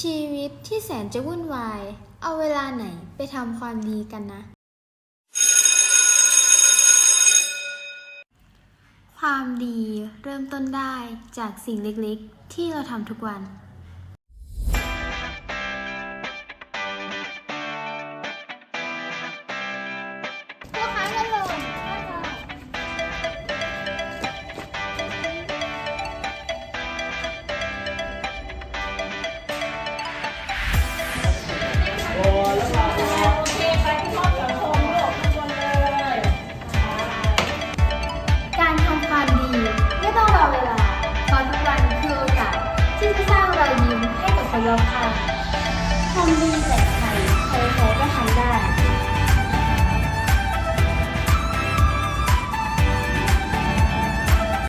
ชีวิตที่แสนจะวุ่นวาย เอาเวลาไหนไปทำความดีกันนะ ความดีเริ่มต้นได้จากสิ่งเล็กๆ ที่เราทำทุกวัน ที่สร้างรอยยิ้มให้กับคนรอบข้าง